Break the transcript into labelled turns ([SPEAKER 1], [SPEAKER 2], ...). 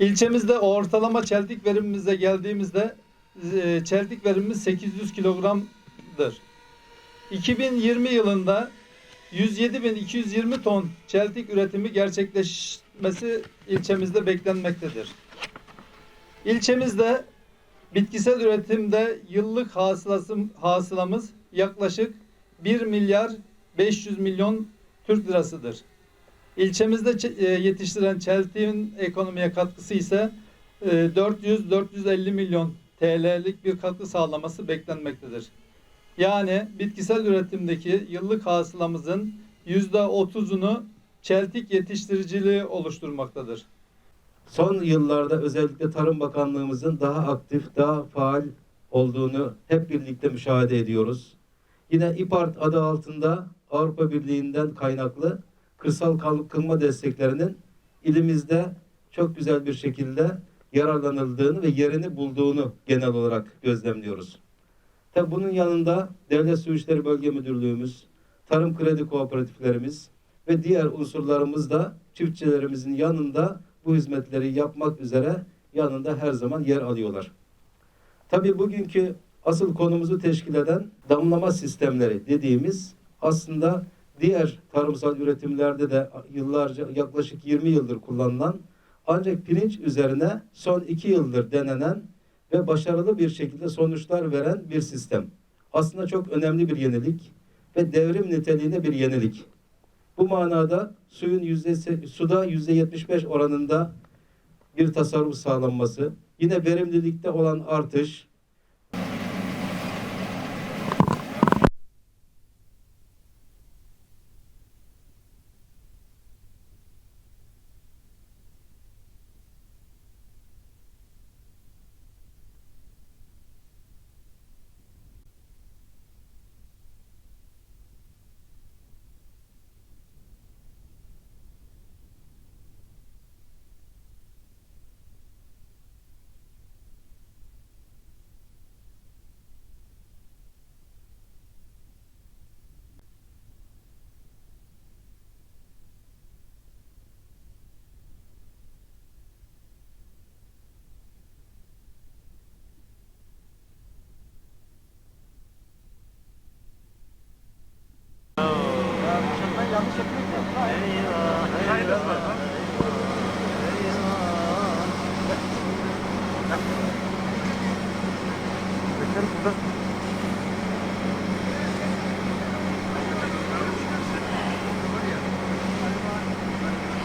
[SPEAKER 1] İlçemizde ortalama çeltik verimimize geldiğimizde e, çeltik verimimiz 800 kilogramdır. 2020 yılında 107.220 ton çeltik üretimi gerçekleşmesi ilçemizde beklenmektedir. İlçemizde bitkisel üretimde yıllık hasılası, hasılamız yaklaşık 1 milyar 500 milyon Türk lirasıdır. İlçemizde e, yetiştirilen çeltiğin ekonomiye katkısı ise e, 400-450 milyon TL'lik bir katkı sağlaması beklenmektedir. Yani bitkisel üretimdeki yıllık hasılamızın %30'unu çeltik yetiştiriciliği oluşturmaktadır.
[SPEAKER 2] Son yıllarda özellikle Tarım Bakanlığımızın daha aktif, daha faal olduğunu hep birlikte müşahede ediyoruz. Yine İPART adı altında Avrupa Birliği'nden kaynaklı kırsal kalkınma desteklerinin ilimizde çok güzel bir şekilde yararlanıldığını ve yerini bulduğunu genel olarak gözlemliyoruz. Tabi bunun yanında Devlet Su İşleri Bölge Müdürlüğümüz, tarım kredi kooperatiflerimiz ve diğer unsurlarımız da çiftçilerimizin yanında bu hizmetleri yapmak üzere yanında her zaman yer alıyorlar. Tabii bugünkü asıl konumuzu teşkil eden damlama sistemleri dediğimiz aslında diğer tarımsal üretimlerde de yıllarca yaklaşık 20 yıldır kullanılan ancak pirinç üzerine son 2 yıldır denenen ve başarılı bir şekilde sonuçlar veren bir sistem. Aslında çok önemli bir yenilik ve devrim niteliğinde bir yenilik. Bu manada suyun yüzdesi, suda yüzde 75 oranında bir tasarruf sağlanması, yine verimlilikte olan artış,
[SPEAKER 3] Beklerim burada.